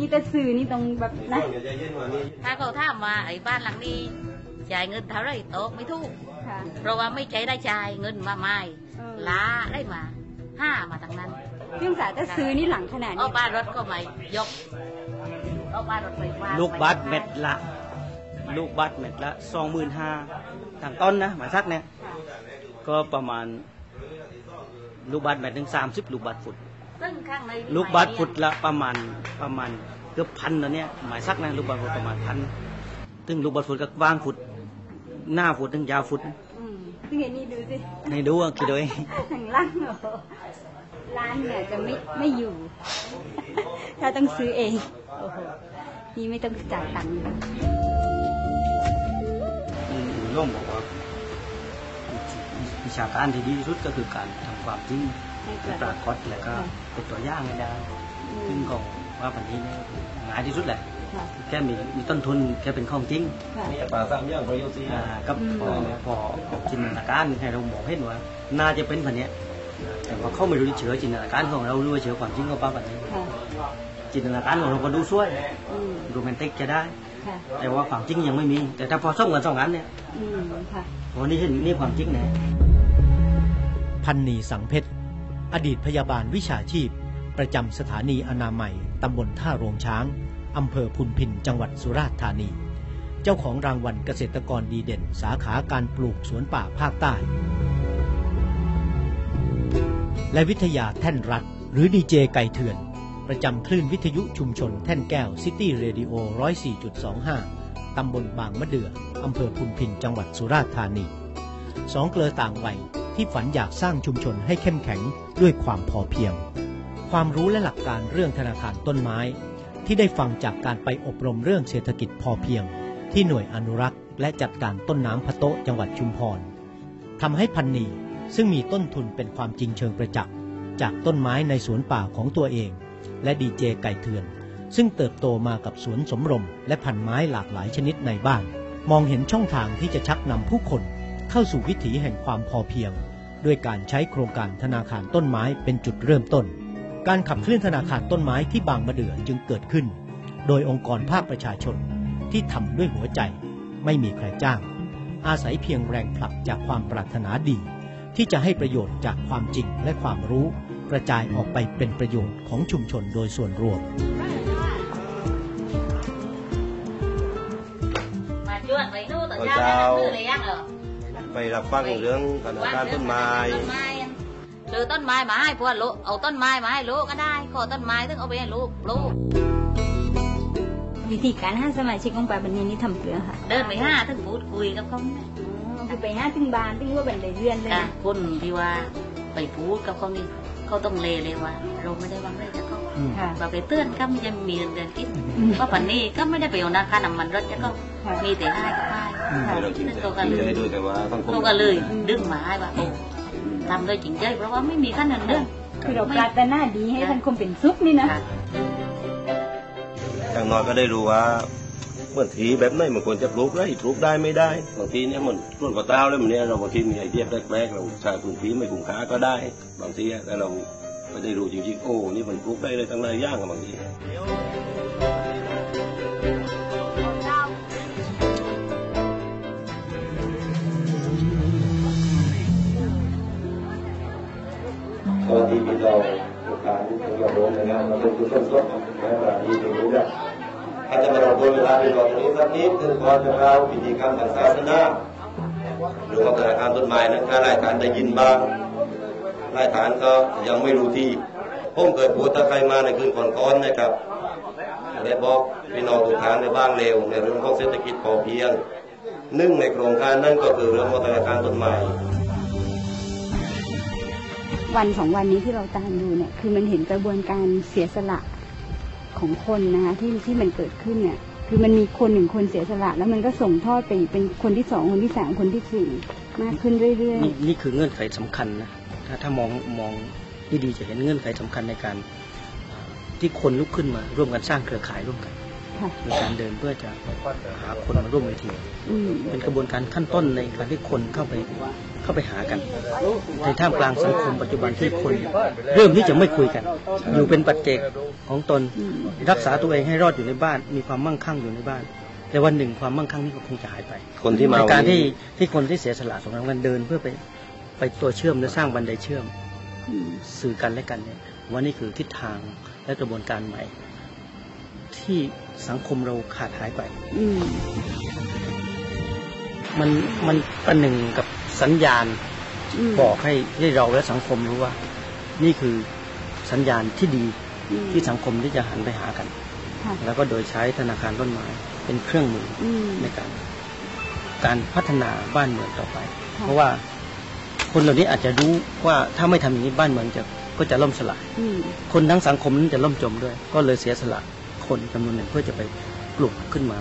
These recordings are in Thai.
นี่แต่สื่อนี่ตรงแบบนะถ้าเขาถามว่าไอ้บ้านหลังนี้จ่ายเงินเท่าไหรตอบไม่ถูก ค่ะ เพราะว่าไม่ใจได้จ่ายเงินมาไม่เออ ล้าได้มาห้ามาทั้งนั้นพี่องศาแต่ซื้อนี่หลังขนาดเอานี้บ้านรถก็ไม่ยกเอาบ้านรถไฟฟ้าลูกบัตรเม็ดละ ลูกบัตรเม็ดละสองหมื่นห้าทางต้นนะหมายสักเนี่ย ค่ะก็ประมาณ ลูกบัตรเม็ดถึงสามสิบลูกบัตรฟุต ซึ่งข้างในลูกบัตรฟุตละประมาณประมาณเกือบพันนะเนี่ยหมายสักนะลูกบัตรฟุตประมาณพันถึงลูกบัตรฟุตก็กว้างฟุตหน้าฟุตถึงยาวฟุตอืมซึ่งเห็นนี่ดูสิในดูอะคิดดูเองข้างล่างเหรอร้านเนี่ยจะไม่ไม่อยู่ ถ้าต้องซื้อเองโอ้โหนี่ไม่ต้องจ่ายตังค์เลยร่วมบอกว่าวิชาการที่ดีที่สุดก็คือการทำความจริงให้เกิให้ด ปรากฏแล้วก็เป็นตัวอย่างให้ได้อืซึ่งมก็ว่าปัจจุบันนี้ง่ายที่สุดแหละค่ะแค่มีมีต้นทุนแค่เป็นของจริงค่ะมีปลาสามอย่างประโยชน์สี่อ่าก็อืมพอพอจินตนาการให้เรามองเห็นว่าน่าจะเป็นแบบเนี้ยแต่ว่าเขาไม่รู้เชื้อจินตนาการของเราหรือว่าเชื้อความจริงของป้าแบบนี้ค่ะจินตนาการของเราก็ดูสวยอืมโรแมนติกจะได้ค่ะแต่ว่าความจริงยังไม่มี แต่ถ้าพอส่งกันสองอันเนี่ยอืมค่ะวันนี้เห็นนี่ความจริงนะพันนีสังเพชร อดีตพยาบาลวิชาชีพ ประจำสถานีอนามัยตำบลท่าโรงช้างอำเภอพุนพินจังหวัดสุราษฎร์ธานี เจ้าของรางวัลเกษตรกรดีเด่น สาขาการปลูกสวนป่าภาคใต้ และวิทยาแท่นรัฐ หรือดีเจไก่เถื่อน ประจำคลื่นวิทยุชุมชนแท่นแก้วซิตี้เรดิโอ104.25 ตำบลบางมะเดื่ออำเภอพุนพินจังหวัดสุราษฎร์ธานีสองเกลอต่างวัย ที่ฝันอยากสร้างชุมชนให้เข้มแข็งด้วยความพอเพียง ความรู้และหลักการเรื่องธนาคารต้นไม้ ที่ได้ฟังจากการไปอบรมเรื่องเศรษฐกิจพอเพียง ที่หน่วยอนุรักษ์ และจัดการต้นน้ำพะโต๊ะจังหวัดชุมพรทำให้พันนีซึ่งมีต้นทุนเป็นความจริงเชิงประจักษ์จากต้นไม้ในสวนป่าของตัวเอง และดีเจไก่เถือน ซึ่งเติบโตมากับสวนสมรม และพันไม้หลากหลายชนิดในบ้าน มองเห็นช่องทางที่จะชักนำผู้คนเข้าสู่วิถีแห่งความพอเพียง ด้วยการใช้โครงการธนาคารต้นไม้เป็นจุดเริ่มต้น การขับเคลื่อนธนาคารต้นไม้ที่บางมะเดื่อจึงเกิดขึ้น โดยองค์กรภาคประชาชนที่ทำด้วยหัวใจ ไม่มีใครจ้าง อาศัยเพียงแรงผลักจากความปรารถนาดี ที่จะให้ประโยชน์จากความจริงและความรู้ กระจายออกไปเป็นประโยชน์ของชุมชนโดยส่วนรวมมาจวดไปนู่นตอนเช้านั่นคืออะไรยังเหรอ ไปรับฟังเรื่องธนาคารต้นไม้ต้นไม้หรือต้นไม้มาให้พวกลูกเอาต้นไม้มาให้ลูกก็ได้ ขอต้นไม้ถึงเอาไปให้ลูกลูกวิธีการห้าสมาชิกของป่าบันนี้นี่ทำเพื่อค่ะ เดินไปห้าถึงพูดคุยกับเขาเนี่ยอ๋อคือไปห้าถึงบานถึงว่าบันไดเรือนเลยค่ะนะคนที่ว่าไปพูดกับเขานี่เขาต้องเลเลยว่า เราไม่ได้วางเรื่องจะ เขาค่ะว่าไปเตือนก็ไม่จะมีเงินเดือนกินอืมเพราะปันนี้ก็ไม่ได้ไปเอานาคาน้ำมันรถจะก็ค่ะมีแต่ให้กับให้ไม่ต้องจริงใจจริงใจด้วยแต่ว่าสังคมเขาก็เลยดึงมาให้ว่าโอ้ทำโดยจริงใจเพราะว่าไม่มีขั้นเงินเดือนคือเราปรารถนาดีให้สังคมเป็นสุขนี่นะค่ะอย่างน้อยก็ได้รู้ว่าเมื่อทีแบบไหนมันควรจะปลูกได้ปลูกได้ไม่ได้บางทีเนี่ยมันต้นกระเต้าแล้วมันเนี่ยเราบางทีมีไอเดียแปลกๆเราใช้พื้นที่ไม่คุ้มค่าก็ได้ บางทีแต่เรา ไม่ได้รู้จริงๆ โอ้นี่มันปลูกได้เลยตั้งหลายอย่างอะบางทีสวัสดีพี่น้องทุกท่านทุกระบบนะครับมาเป็นผู้ชมสดนะครับที่จะรู้จักอาจจะมาเราโดยเวลาไปก่อนตรงนี้สักนิดถึงก่อนจะเข้าพิธีกรรมทางศาสนาหรือว่าธนาคารต้นไม้นั้นถ้ารายฐานได้ยินบ้าง รายฐานก็ยังไม่รู้ที่ผมเคยพูดถ้าใครมาในคืนก่อนๆนะครับได้บอกพี่น้องทุกท่านในบ้างเร็ว ในเรื่องของเศรษฐกิจพอเพียงหนึ่งในโครงการนั่นก็คือเรื่องของธนาคารต้นไม้วันสองวันนี้ที่เราตามดูเนี่ยคือมันเห็นกระบวนการเสียสละของคนนะคะที่ที่มันเกิดขึ้นเนี่ยคือมันมีคนหนึ่งคนเสียสละ แล้วมันก็ส่งทอดไปอีกเป็นคนที่สองคนที่สามคนที่สี่มากขึ้นเรื่อยนี่นี่คือเงื่อนไขสำคัญนะ ถ้าถ้ามองมองดีๆจะเห็นเงื่อนไขสำคัญในการอ่าที่คนลุกขึ้นมาร่วมกันสร้างเครือข่ายร่วมกันค่ะโดยการเดินเพื่อจะหาคนมาร่วมเวทีอืมเป็นกระบวนการขั้นต้นในการที่คนเข้าไปเข้าไปหากัน ในท่ามกลางสังคมปัจจุบันที่คน เริ่มที่จะไม่คุยกัน อยู่เป็นปัจเจกของตนอืมรักษาตัวเองให้รอดอยู่ในบ้าน มีความมั่งคั่งอยู่ในบ้าน แต่วันหนึ่งความมั่งคั่งนี้ก็คงจะหายไป คนที่มาในวันการนี้ที่ที่คนที่เสียสละสงครามกันเดินเพื่อไป ไปตัวเชื่อมและสร้างบันไดเชื่อมอืมสื่อกันและกันเนี่ยว่านี่คือทิศทางและกระบวนการใหม่ ที่สังคมเราขาดหายไปอืมมันมันประหนึ่งกับสัญญาณมบอกให้ให้เราและสังคมรู้ว่า นี่คือสัญญาณที่ดีอืมที่สังคมที่จะหันไปหากันค่ะแล้วก็โดยใช้ธนาคารต้นไม้เป็นเครื่องมืออืมในการ การพัฒนาบ้านเมืองต่อไปค่ะเพราะว่า คนเหล่านี้อาจจะรู้ว่าถ้าไม่ทำอย่างนี้บ้านเมืองจะก็จะล่มสลายอืมคนทั้งสังคมนั้นจะล่มจมด้วย ก็เลยเสียสละคนจำนวนหนึ่งเพื่อจะไปปลุกขึ้นมา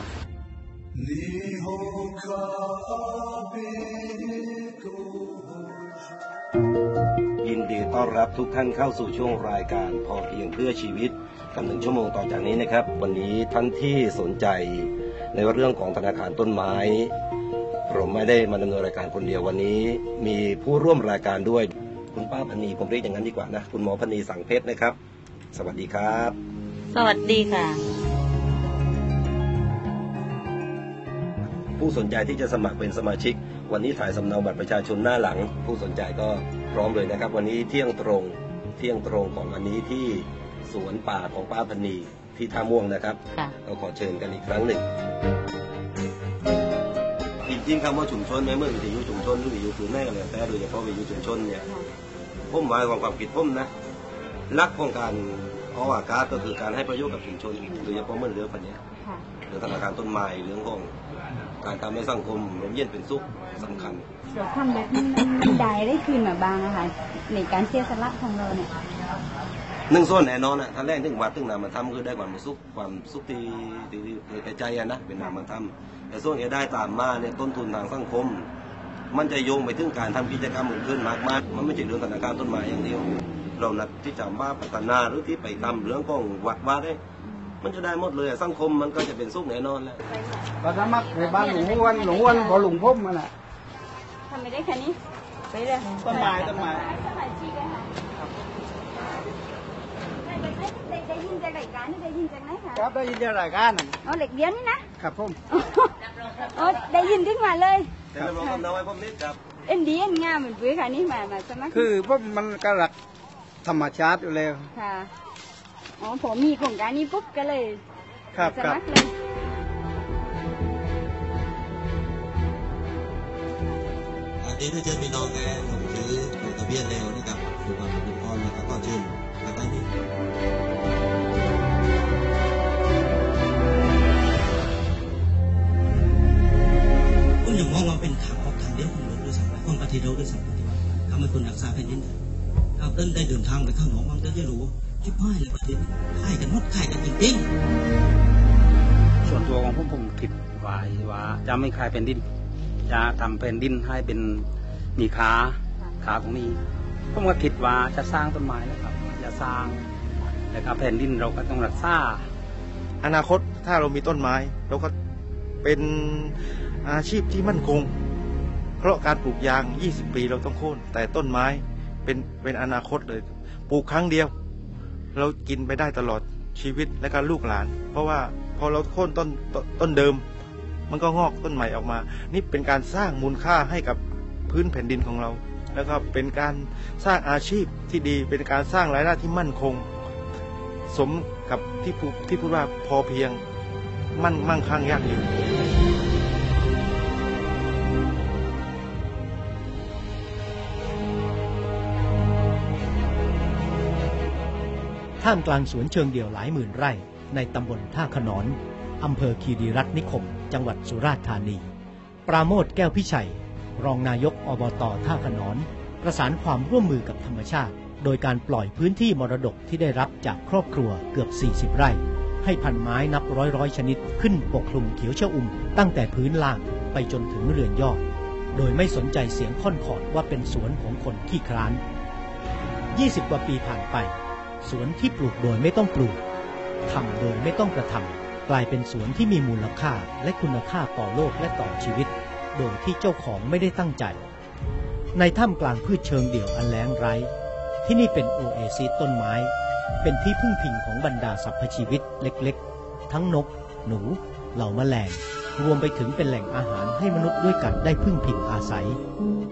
ยินดีต้อนรับทุกท่านเข้าสู่ช่วงรายการพอเพียงเพื่อชีวิตกันหนึ่งชั่วโมงต่อจากนี้นะครับ วันนี้ท่านที่สนใจในเรื่องของธนาคารต้นไม้ ผมไม่ได้มาดำเนินรายการคนเดียววันนี้ มีผู้ร่วมรายการด้วยคุณป้าพนีผมเรียกอย่างนั้นดีกว่านะ คุณหมอพนีสังเพชรนะครับ สวัสดีครับ สวัสดีค่ะ ผู้สนใจที่จะสมัครเป็นสมาชิก วันนี้ถ่ายสำเนาบัตรประชาชนหน้าหลัง ผู้สนใจก็พร้อมเลยนะครับ วันนี้เที่ยงตรงเที่ยงตรงของวันนี้ที่สวนป่าของป้าพนีที่ท่าม่วงนะครับค่ะเราขอเชิญกันอีกครั้งหนึ่งจ ริงๆคำว่าชุมชนแม้เมื่อวิทยุชุมชนหรือวิทยุคือแม่กันแล้วแต่โดยเฉพาะวิทยุชุมชนเนี่ยผมหมายความความคิดผมนะลักของการออกอากาศก็คือการให้ประโยชน์กับชุมชนโดยเฉพาะเมื่อเรื่องพันนี้ยค่ะเรื่องธนาคารต้นไม้เรื่องของการทำให้สังคมร่มเย็นเป็นสุขสำคัญเราทำแบบนี้มันได้ได้คืนมาบางอะค่ะในการเสียสละของเราเนี่ยห นึ่งส่วนแน่นอนอะท่านแรกถึงวัดถึงนามธรรมคือได้ความสุขความสุขที่ที่ที่ที่แก่ใจอะนะเป็นนามธรรมแต่ส่วนที่ได้ตามมาเนี่ยต้นทุนทางสังคม มันจะโยงไปถึงการทำกิจกรรมอื่นๆมากมายมันไม่ใช่เรื่องธนาคารต้นไม้อย่างเดียวเรานักที่จะมาพัฒนาหรือที่ไปทำเรื่องของวัดว่าได้มันจะได้หมดเลยอะสังคมมันก็จะเป็นสุขแน่นอนแหละก็สมัครในบ้านหลวงอ้วนหลวงอ้วนพอหลวงพ่มมันแหละทำไม่ได้แค่นี้ไปเลยต้นไม้ต้นไม้ ได้ได้ยินจากรายการนี่ได้ยินจากไหนคะครับได้ยินจากรายการนั่นอ๋อเหล็กเดียวนี่นะครับผมอ๋อได้ยินขึ้นมาเลยแต่เราลองทำเอาไว้ผมนิดครับเอ็นดีเอ็นงามเหมือนปุ๋ยค่ะนี่มามาสมัครคือพวกมันก็รักธรรมชาติอยู่แล้วค่ะอ๋อผมมีโครงการนี้ปุ๊บก็เลยครับสครับมัครเลยอันนี้ถ้าเชิญพี่น้องแกหนั ผ่นดินได้เอาเต้นได้เดินทางไปข้างนอกบางเต้นจะรู้ว่าชิบหายเลยประเทศนี้ขายกันหมดขายกันจริงๆส่วนตัวของผมผมคิดว่าว่าจะไม่ขายแผ่นดิน จะทำแผ่นดินให้เป็นมีขาขาของนี้ผมก็คิดว่าจะสร้างต้นไม้นะครับจะสร้างแต่ก็แผ่นดินเราก็ต้องรักษาอนาคตถ้าเรามีต้นไม้เราก็เป็นอาชีพที่มั่นคง เพราะการปลูกยาง 20 ปีเราต้องโค่นแต่ต้นไม้ เป็นเป็นอนาคตเลยปลูกครั้งเดียว เรากินไปได้ตลอดชีวิตและการลูกหลาน เพราะว่าพอเราโค่นต้นต้นเดิม มันก็งอกต้นใหม่ออกมา นี่เป็นการสร้างมูลค่าให้กับพื้นแผ่นดินของเราแล้วก็เป็นการสร้างอาชีพที่ดีเป็นการสร้างรายได้ที่มั่นคง สมกับที่พูดที่พูดว่าพอเพียง มั่นมั่งคั่งยั่งยืน ท่ามกลางสวนเชิงเดี่ยวหลายหมื่นไร่ ในตำบลท่าขนอนอำเภอคีรีรัตน์นิคม จังหวัดสุราษฎร์ธานี ปราโมทแก้วพิชัย รองนายกอบตท่าขนอน ประสานความร่วมมือกับธรรมชาติ โดยการปล่อยพื้นที่มรดกที่ได้รับจากครอบครัวเกือบ 40 ไร่ ให้พันไม้นับร้อยร้อยชนิดขึ้นปกคลุมเขียวเชอุ่ม ตั้งแต่พื้นล่างไปจนถึงเรือนยอด โดยไม่สนใจเสียงค่อนขอดว่าเป็นสวนของคนขี้คร้าน 20 กว่าปีผ่านไป สวนที่ปลูกโดยไม่ต้องปลูกทำโดยไม่ต้องกระทำกลายเป็นสวนที่มีมูลค่าและคุณค่าต่อโลกและต่อชีวิต โดยที่เจ้าของไม่ได้ตั้งใจ ในถ้ำกลางพืชเชิงเดี่ยวอันแล้งไร้ ที่นี่เป็นโอเอซิสต้นไม้ เป็นที่พึ่งพิงของบรรดาสรรพชีวิตเล็กๆ ทั้งนก หนู เหล่าแมลงรวมไปถึงเป็นแหล่งอาหารให้มนุษย์ด้วยกันได้พึ่งพิงอาศัย